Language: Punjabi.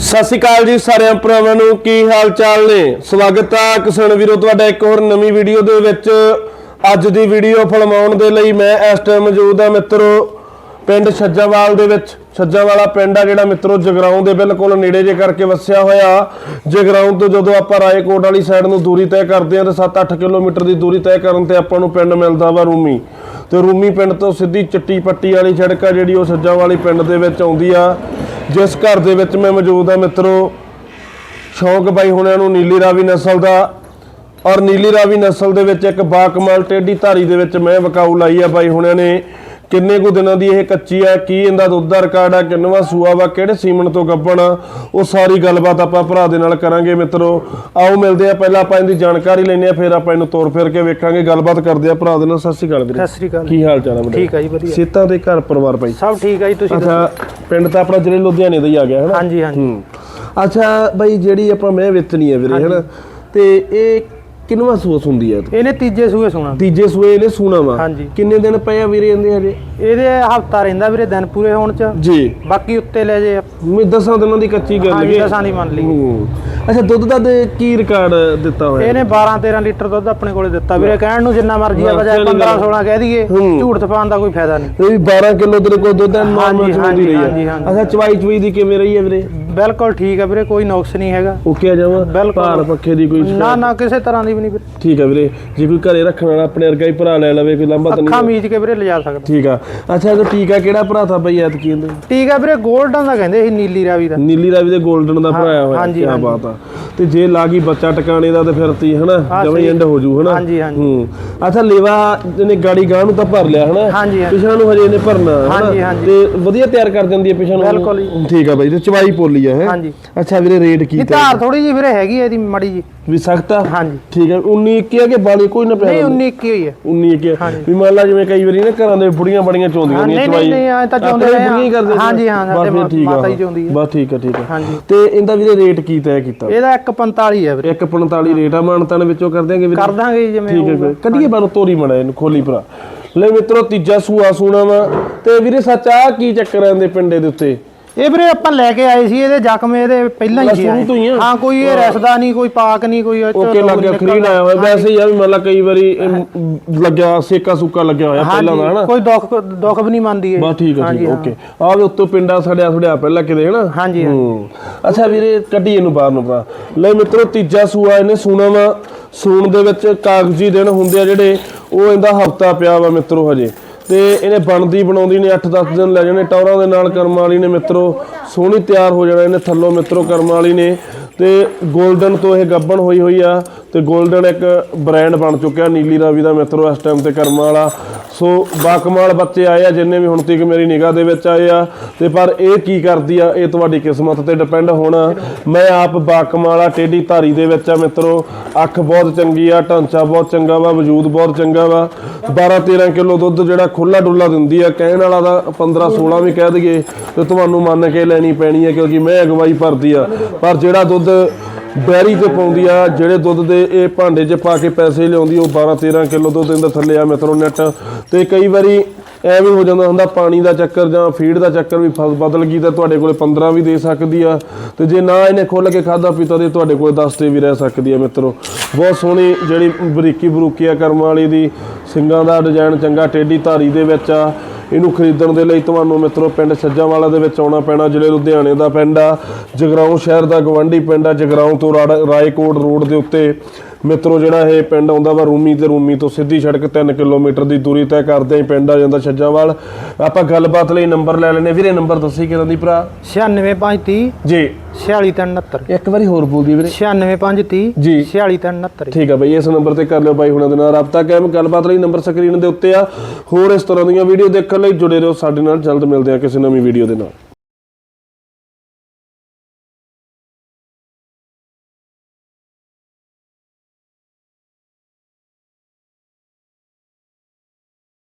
ਸਤਿ ਸ਼੍ਰੀ ਅਕਾਲ ਜੀ ਸਾਰਿਆਂ ਭਰਾਵਾਂ ਨੂੰ, ਕੀ ਹਾਲ ਚਾਲ ਨੇ? ਸਵਾਗਤ ਆ ਕਿਸਾਨ ਵੀਰੋ, ਤੁਹਾਡਾ ਇੱਕ ਹੋਰ ਨਵੀਂ ਵੀਡੀਓ ਦੇ ਵਿੱਚ। ਅੱਜ ਦੀ ਵੀਡੀਓ ਫਿਲਮਾਉਣ ਦੇ ਲਈ ਮੈਂ ਇਸ ਟਾਈਮ ਮੌਜੂਦ ਹਾਂ ਮਿੱਤਰੋ, ਪਿੰਡ ਛੱਜਾਵਾਲ ਦੇ ਵਿੱਚ। ਛੱਜਾਵਾਲਾ ਪਿੰਡ ਆ ਜਿਹੜਾ ਮਿੱਤਰੋ, ਜਗਰਾਉਂ ਦੇ ਬਿਲਕੁਲ ਨੇੜੇ ਜੇ ਕਰਕੇ ਵਸਿਆ ਹੋਇਆ। ਜਗਰਾਉਂ ਤੋਂ ਜਦੋਂ ਆਪਾਂ ਰਾਏਕੋਟ ਵਾਲੀ ਸਾਈਡ ਨੂੰ ਦੂਰੀ ਤੈਅ ਕਰਦੇ ਹਾਂ ਤਾਂ 7-8 ਕਿਲੋਮੀਟਰ ਦੀ ਦੂਰੀ ਤੈਅ ਕਰਨ ਤੇ ਆਪਾਂ ਨੂੰ ਪਿੰਡ ਮਿਲਦਾ ਵਾ ਰੂਮੀ। ਤੇ ਰੂਮੀ ਪਿੰਡ ਤੋਂ ਸਿੱਧੀ ਚਿੱਟੀ ਪੱਟੀ ਵਾਲੀ ਸੜਕ ਆ ਜਿਹੜੀ ਉਹ ਛੱਜਾਵਾਲੀ ਪਿੰਡ ਦੇ ਵਿੱਚ ਆਉਂਦੀ ਆ। ਜਿਸ ਘਰ ਦੇ ਵਿੱਚ ਮੈਂ ਮੌਜੂਦ ਆ ਮਿੱਤਰੋ ਸ਼ੌਂਕ ਬਾਈ ਹੁਣਿਆਂ ਨੂੰ ਨੀਲੀ ਰਾਵੀ ਨਸਲ ਦਾ ਔਰ ਨੀਲੀ ਰਾਵੀ ਨਸਲ ਦੇ ਵਿੱਚ ਇੱਕ ਬਾਕਮਾਲ ਟੇਢੀ ਧਾਰੀ ਦੇ ਵਿੱਚ ਮੈਂ ਵਕਾਊ ਲਾਈ ਆ ਬਾਈ ਹੁਣਿਆਂ ਨੇ। ਕਿੰਨੇ ਕੁ ਦਿਨਾਂ ਦੀ ਇਹ ਕੱਚੀ ਆ ਕੀ ਇਹਦਾ ਦੁੱਧ ਦਾ ਰਿਕਾਰਡ ਆ ਕਿੰਨਵਾ ਸੂਆ ਵਾ ਕਿਹੜੇ ਸੀਮਨ ਤੋਂ ਗੱਭਣ ਉਹ ਸਾਰੀ ਗੱਲਬਾਤ ਆਪਾਂ ਭਰਾ ਦੇ ਨਾਲ ਕਰਾਂਗੇ ਮਿੱਤਰੋ। ਆਓ ਮਿਲਦੇ ਆ ਪਹਿਲਾਂ ਆਪਾਂ ਇਹਦੀ ਜਾਣਕਾਰੀ ਲੈਂਦੇ ਆ ਫਿਰ ਆਪਾਂ ਇਹਨੂੰ ਤੋਰ ਫਿਰ ਕੇ ਵੇਖਾਂਗੇ ਗੱਲਬਾਤ ਕਰਦੇ ਆ ਭਰਾ ਦੇ ਨਾਲ। ਸਤਿ ਸ਼੍ਰੀ ਅਕਾਲ ਵੀਰੇ। ਸਤਿ ਸ੍ਰੀ ਅਕਾਲ ਕੀ ਹਾਲ ਚਾਲ ਆ ਵੀਰੇ ਠੀਕ ਆ ਜੀ ਵਧੀਆ। ਸੀਤਾਂ ਦੇ ਘਰ ਪਰਿਵਾਰ ਬਾਈ। ਸਭ ਠੀਕ ਆ ਜੀ ਤੁਸੀਂ ਅੱਛਾ ਪਿੰਡ ਤਾਂ ਆਪਣਾ ਜ਼ਿਲ੍ਹੇ ਲੁਧਿਆਣੇ ਦਾ ਹੀ ਆ ਗਿਆ ਹੈ ਨਾ ਹਾਂਜੀ। ਹਾਂਜੀ ਅੱਛਾ ਬਈ ਜਿਹੜੀ ਆਪਾਂ ਮੈਂ ਵੇਚਣੀ ਹੈ ਵੀਰੇ ਹਨਾ? ਤੇ ਇਹ ਕਿੰਨਵਾ ਸੂਸ ਹੁੰਦੀ ਹੈ ਇਹਨੇ ਤੀਜੇ ਸੂਏ ਸੁਣਾ। ਤੀਜੇ ਸੂਏ ਇਹਨੇ ਸੂਣਾ ਵਾ। ਹਾਂਜੀ। ਕਿੰਨੇ ਦਿਨ ਪਏ ਆ ਵੀਰੇ ਇਹਦੇ ਹਜੇ? ਇਹਦੇ ਹਫਤਾ ਰਹਿੰਦਾ ਵੀਰੇ ਦਿਨ ਪੂਰੇ ਹੋਣ ਚ। ਜੀ। ਬਾਕੀ ਉੱਤੇ ਲੈ ਜੇ ਮੈਂ ਦਸਾਂ ਦਿਨਾਂ ਦੀ ਕੱਚੀ ਗੱਲ ਹਾਂਜੀ ਦਸਾਂ ਦੀ ਮੰਨ ਲਈ। ਹੂੰ। ਅੱਛਾ ਦੁੱਧ ਦਾ ਤੇ ਕੀ ਰਿਕਾਰਡ ਦਿੱਤਾ ਹੋਇਆ? ਇਹਨੇ 12 13 ਲੀਟਰ ਦੁੱਧ ਆਪਣੇ ਕੋਲੇ ਦਿੱਤਾ ਵੀਰੇ। ਕਹਿਣ ਨੂੰ ਜਿੰਨਾ ਮਰਜ਼ੀ ਆ ਬਜਾਏ 15 16 ਕਹਿ ਦਈਏ। ਹੂੰ। ਝੂਠ ਤਪਾਉਣ ਦਾ ਕੋਈ ਫਾਇਦਾ ਨਹੀਂ। ਇਹ ਵੀ 12 ਕਿਲੋ ਤੇਰੇ ਕੋਲ ਦੁੱਧ ਹੈ ਹਾਂਜੀ, ਦੀ ਹਾਂਜੀ, ਰਹੀ ਹਾਂਜੀ, ਹੈ। ਹਾਂਜੀ। ਅੱਛਾ ਚਵਾਈ ਚਵਾਈ ਦੀ ਕਿਵੇਂ ਰਹੀ ਹੈ ਵੀਰੇ? ਬਿਲਕੁਲ ਠੀਕ ਆ ਵੀਰੇ ਕੋਈ ਨੁਕਸ ਨਹੀਂ ਹੈਗਾ ਓਕੇ ਆ ਜਾਵਾਂ ਬਿਲਕੁਲ। ਭਾਰ ਪੱਖੇ ਦੀ ਕੋਈ ਨਾ ਨਾ ਕਿਸੇ ਤਰ੍ਹਾਂ ਦੀ ਵੀ ਨਹੀਂ ਵੀਰੇ ਠੀਕ ਹੈ ਵੀਰੇ ਜੇ ਕੋਈ ਘਰੇ ਰੱਖਣ ਵਾਲਾ ਆਪਣੇ ਵਰਗਾ ਹੀ ਭਰਾ ਲੈ ਲਵੇ ਕੋਈ ਲੰਬਾ ਤਾਂ ਅੱਖਾਂ ਨਹੀਂ ਮੀਚ ਕੇ ਵੀਰੇ ਲਿਜਾ ਸਕਦਾ ਠੀਕ ਆ ਅੱਛਾ ਇਹ ਟੀਕਾ ਕਿਹੜਾ ਭਰਾ ਥਾ ਬਈ ਐਤ ਕੀ ਇਹਦੇ ਠੀਕ ਆ ਵੀਰੇ 골ਡਨ ਦਾ ਕਹਿੰਦੇ ਸੀ ਨੀਲੀ ਰਾਵੀ ਦਾ ਨੀਲੀ ਰਾਵੀ ਦੇ 골ਡਨ ਦਾ ਭਰਾਇਆ ਹੋਇਆ ਹਾਂਜੀ, ਕੀ ਹਾਂਜੀ। ਬਾਤ ਆ ਤੇ ਜੇ ਲਾਗੀ ਬੱਚਾ ਟਿਕਾਣੇ ਦਾ ਤੇ ਫਿਰ ਤੀ ਹਨਾ ਹਾਂ, ਸਹੀ। ਐਂਡ ਹੋ ਜੂ ਹਨਾ ਹਾਂਜੀ, ਹਾਂਜੀ। ਹੂੰ ਅੱਛਾ ਲੇਵਾ ਇਹਨੇ ਗਾੜੀ ਗਾਂ ਨੂੰ ਤਾਂ ਭਰ ਲਿਆ ਹਨਾ ਹਾਂਜੀ, ਹਾਂਜੀ। ਪਿਛਾਂ ਨੂੰ ਹਜੇ ਇਹਨੇ ਭਰਨਾ ਹਨਾ? ਹਾਂਜੀ, ਹਾਂਜੀ। ਤੇ ਵਧੀਆ ਤਿਆਰ ਕਰ ਦਿੰਦੀ ਹੈ ਪਿਛਾਂ ਨੂੰ ਬਿਲਕੁਲ ਜੀ। ਠੀਕ ਆ ਬਾਈ ਤੇ ਚਵਾਈ ਪੋਲੀ ਆ ਹੈ? ਹਾਂਜੀ। ਅੱਛਾ ਵੀਰੇ ਰੇਟ ਕੀ ਤੇ ਧਾਰ ਥੋੜੀ ਜਿਹੀ ਵੀਰੇ ਹੈਗੀ ਆ ਇਹਦੀ ਮੜੀ ਜੀ ਵੀ ਸਖਤ ਆ? ਹਾਂਜੀ। ਠੀਕ ਆ 19 21 ਆ ਕਿ ਬਾਲੀ? ਕੋਈ ਨਾ ਪਿਆ ਨਹੀਂ 19 21 ਹੋਈ ਹੈ 19 21 ਹਾਂਜੀ। ਵੀ ਮੰਨ ਲਾ ਜਿਵੇਂ ਕਈ ਵਾਰੀ ਨਾ ਘਰਾਂ ਦੇ ਬੁੜੀਆਂ ਬੜੀਆਂ ਚੋਂਦੀਆਂ ਹਾਂ, ਨੇ ਨਹੀਂ, ਨਹੀਂ, ਨਹੀਂ, ਤਾਂ ਆਪਣੇ ਰਹੇ ਆ। ਬੁੜੀਆਂ ਹੀ ਕਰਦੇ। ਹਾਂਜੀ, ਹਾਂ, ਬਸ ਸਾਡੇ ਆ ਮਾਤਾ ਹੀ। ਚਾਹੁੰਦੀ ਹੈ। ਬਸ ਠੀਕ ਆ ਠੀਕ ਆ। ਹਾਂਜੀ। ਤੇ ਇਹਦਾ ਵੀਰੇ ਰੇਟ ਕੀ ਤੈਅ ਕੀਤਾ? ਇਹਦਾ 145 ਹੈ ਵੀਰੇ। 145 ਰੇਟ ਆ ਮਾਨਤਾਨ ਵਿੱਚੋਂ ਕਰ ਦਿਆਂਗੇ ਵੀਰੇ। ਕਰ ਦਾਂਗੇ ਜੀ ਜਿਵੇਂ ਠੀਕ ਹੈ। ਕੱਢੀਏ ਬਾਹਰੋਂ ਤੋਰੀ ਮੜਾ ਇਹਨੂੰ ਖੋਲੀ ਭਰਾ। ਲੈ ਮਿੱਤਰੋ ਤੀਜਾ ਸੂਆ ਸੂਣਾ ਵਾ। ਤੇ ਵੀਰੇ ਸੱਚ ਆ ਕੀ ਚੱਕਰ ਆਂਦੇ ਪਿੰਡੇ ਦੇ ਉੱਤੇ? ਇਹ ਵੀਰੇ ਆਪਾਂ ਲੈ ਕੇ ਆਏ ਸੀ ਇਹਦੇ ਜ਼ਖਮ ਇਹਦੇ ਪਹਿਲਾਂ ਹੀ ਸੀ ਸ਼ੁਰੂ ਆਏ। ਤੋਂ ਹੀ ਆ? ਹਾਂ ਕੋਈ ਇਹ ਰਸਦਾ ਨਹੀਂ ਕੋਈ ਪਾਕ ਨਹੀਂ ਕੋਈ ਇਹ 'ਚੋਂ ਓਕੇ ਲੱਗ ਗਿਆ। ਖਰੀਦ ਆਇਆ ਹੋਇਆ। ਵੈਸੇ ਹੀ ਆ ਵੀ ਮੰਨ ਲਾ ਕਈ ਵਾਰੀ ਇਹ ਲੱਗਿਆ ਸੇਕਾ ਸੁੱਕਾ ਲੱਗਿਆ ਹੋਇਆ ਪਹਿਲਾਂ ਦਾ ਹਨਾ? ਹਾਂਜੀ ਕੋਈ ਦੁੱਖ ਦੁੱਖ ਵੀ ਨਹੀਂ ਮੰਨਦੀ ਇਹ। ਬਸ ਠੀਕ ਆ ਠੀਕ ਆ, ਓਕੇ। ਆ ਵੀ ਉੱਤੋਂ ਪਿੰਡਾ ਸੜਿਆ ਸੜਿਆ ਪਹਿਲਾਂ ਕਿਤੇ ਹਨਾ? ਹਾਂਜੀ। ਹੂੰ। ਅੱਛਾ ਵੀਰੇ ਕੱਢੀ ਇਹਨੂੰ ਬਾਹਰ ਨੂੰ ਭਰਾ। ਲੈ ਮਿੱਤਰੋ ਤੀਜਾ ਸੂਆ ਇਹਨੇ ਸੂਣਾ ਵਾ। ਸੂਣ ਦੇ ਵਿੱਚ ਕਾਗਜ਼ੀ ਦਿਨ ਹੁੰਦੇ ਆ ਜਿਹੜੇ ਉਹ ਇਹਦਾ ਹਫਤਾ ਪਿਆ ਵਾ ਮਿੱਤਰੋ ਹਜੇ। ਤੇ ਇਹਨੇ ਬਣਦੀ ਬਣਾਉਂਦੀ ਨੇ 8-10 ਦਿਨ ਲੈ ਜਾਣੇ। ਟੌਰਾਂ ਦੇ ਨਾਲ ਕਰਮ ਵਾਲੀ ਨੇ ਮਿੱਤਰੋ, ਸੋਹਣੀ ਤਿਆਰ ਹੋ ਜਾਣਾ ਇਹਨੇ ਥੱਲੋਂ ਮਿੱਤਰੋ, ਕਰਮ ਵਾਲੀ ਨੇ। ਤੇ 골ਡਨ ਤੋਂ ਇਹ ਗੱਬਣ ਹੋਈ ਹੋਈ ਆ ਤੇ 골ਡਨ ਇੱਕ ਬ੍ਰਾਂਡ ਬਣ ਚੁੱਕਿਆ ਨੀਲੀ ਰਾਵੀ ਦਾ ਮਿੱਤਰੋ ਇਸ ਟਾਈਮ ਤੇ ਕਰਮਾਂ ਵਾਲਾ। ਸੋ ਬਾਕਮਾਲ ਬੱਚੇ ਆਏ ਆ, ਜਿੰਨੇ ਵੀ ਹੁਣ ਤੱਕ ਮੇਰੀ ਨਿਗਾਹ ਦੇ ਵਿੱਚ ਆਏ ਆ। ਤੇ ਪਰ ਇਹ ਕੀ ਕਰਦੀ ਆ, ਇਹ ਤੁਹਾਡੀ ਕਿਸਮਤ ਤੇ ਡਿਪੈਂਡ ਹੋਣਾ। ਮੈਂ ਆਪ ਬਾਕਮਾਲਾ ਟੇਢੀ ਧਾਰੀ ਦੇ ਵਿੱਚ ਆ ਮਿੱਤਰੋ। ਅੱਖ ਬਹੁਤ ਚੰਗੀ ਆ, ਢਾਂਚਾ ਬਹੁਤ ਚੰਗਾ ਵਾ, ਵਜੂਦ ਬਹੁਤ ਚੰਗਾ ਵਾ। 12 13 ਕਿਲੋ ਦੁੱਧ ਜਿਹੜਾ ਖੁੱਲਾ ਡੁੱਲਾ ਦਿੰਦੀ ਆ, ਕਹਿਣ ਵਾਲਾ ਦਾ 15 16 ਵੀ ਕਹਿ ਦਈਏ। ਤੇ ਤੁਹਾਨੂੰ ਮੰਨ ਕੇ ਲੈਣੀ ਪੈਣੀ ਆ, ਕਿਉਂਕਿ ਮੈਂ ਅਗਵਾਈ ਭਰਦੀ ਆ। ਪਰ ਜਿਹੜਾ ਦੁੱਧ ਡੈਰੀ ਤੇ ਪਾਉਂਦੀ ਆ, ਜਿਹੜੇ ਦੁੱਧ ਦੇ ਇਹ ਭਾਂਡੇ 'ਚ ਪਾ ਕੇ ਪੈਸੇ ਲਿਆਉਂਦੀ, ਉਹ 12 13 ਕਿਲੋ ਦੁੱਧ ਇਹਦਾ ਥੱਲੇ ਆ ਮਿੱਤਰੋ ਨੈਟ ਤੇ ਕਈ ਵਾਰੀ ਐਵੇਂ ਹੋ ਜਾਂਦਾ ਹੁੰਦਾ, ਪਾਣੀ ਦਾ ਚੱਕਰ ਜਾਂ ਫੀਡ ਦਾ ਚੱਕਰ ਵੀ ਫਸ, ਬਦਲ ਗਈ ਤਾਂ ਤੁਹਾਡੇ ਕੋਲੇ 15 ਵੀ ਦੇ ਸਕਦੀ ਆ। ਤੇ ਜੇ ਨਾ ਇਹਨੇ ਖੁੱਲ ਕੇ ਖਾਦਾ ਪੀਤਾ ਤੇ ਤੁਹਾਡੇ ਕੋਲੇ 10 ਤੇ ਵੀ ਰਹਿ ਸਕਦੀ ਆ ਮਿੱਤਰੋ। ਬਹੁਤ ਸੋਹਣੀ ਜਿਹੜੀ ਬਰੀਕੀ ਬਰੂਕੀ ਆ ਕਰਮ ਵਾਲੀ ਦੀ ਸਿੰਗਾਂ ਦਾ ਡਿਜ਼ਾਈਨ ਚੰਗਾ, ਟੇਢੀ ਧਾਰੀ ਦੇ ਵਿੱਚ ਆ। ਇਹਨੂੰ ਖਰੀਦਣ ਦੇ ਲਈ ਤੁਹਾਨੂੰ ਮਿੱਤਰੋ ਪਿੰਡ ਛੱਜਾਵਾਲਾ ਦੇ ਵਿੱਚ ਆਉਣਾ ਪੈਣਾ, ਜ਼ਿਲ੍ਹੇ ਲੁਧਿਆਣੇ ਦਾ ਪਿੰਡ ਆ। ਜਗਰਾਉਂ ਸ਼ਹਿਰ ਦਾ ਗਵੰਡੀ ਪਿੰਡ ਆ, ਜਗਰਾਉਂ ਤੋਂ ਰਾੜਾ- ਰਾਏਕੋਟ ਰੋਡ ਦੇ ਉੱਤੇ। ਮਿੱਤਰੋ ਜਿਹੜਾ ਇਹ ਪਿੰਡ ਆਉਂਦਾ ਵਾ ਰੂਮੀ ਤੇ ਰੂਮੀ ਤੋਂ ਸਿੱਧੀ ਸੜਕ 3 ਕਿਲੋਮੀਟਰ ਦੀ ਦੂਰੀ ਤੈਅ ਕਰਦੇ ਹੀ ਪਿੰਡ ਆ ਜਾਂਦਾ ਛੱਜਾਵਾਲ। ਆਪਾਂ ਗੱਲਬਾਤ ਲਈ ਨੰਬਰ ਲੈ ਲੈਨੇ ਵੀਰੇ ਨੰਬਰ ਦੱਸੀ ਕਿਦਾਂ ਦੀ ਭਰਾ? 96530 ਜੀ। 4669 ਇੱਕ ਵਾਰੀ ਹੋਰ ਬੋਲ ਦੀ ਵੀਰੇ। 96530 ਜੀ। 4669 ਠੀਕ ਆ ਬਈ ਇਸ ਨੰਬਰ ਤੇ ਕਰ ਲਿਓ ਬਾਈ ਹੁਣਾਂ ਦੇ ਨਾਲ ਰਾਬਤਾ ਕਾਇਮ। ਗੱਲਬਾਤ ਲਈ ਨੰਬਰ ਸਕਰੀਨ ਦੇ ਉੱਤੇ ਆ। ਹੋਰ ਇਸ ਤਰ੍ਹਾਂ ਦੀਆਂ ਵੀਡੀਓ ਦੇਖਣ ਲਈ ਜੁੜੇ ਰਹੋ ਸਾਡੇ ਨਾਲ। ਜਲਦ ਮਿਲਦੇ ਆ ਕਿਸੇ ਨਵੀਂ ਵੀਡੀਓ ਦੇ ਨਾਲ।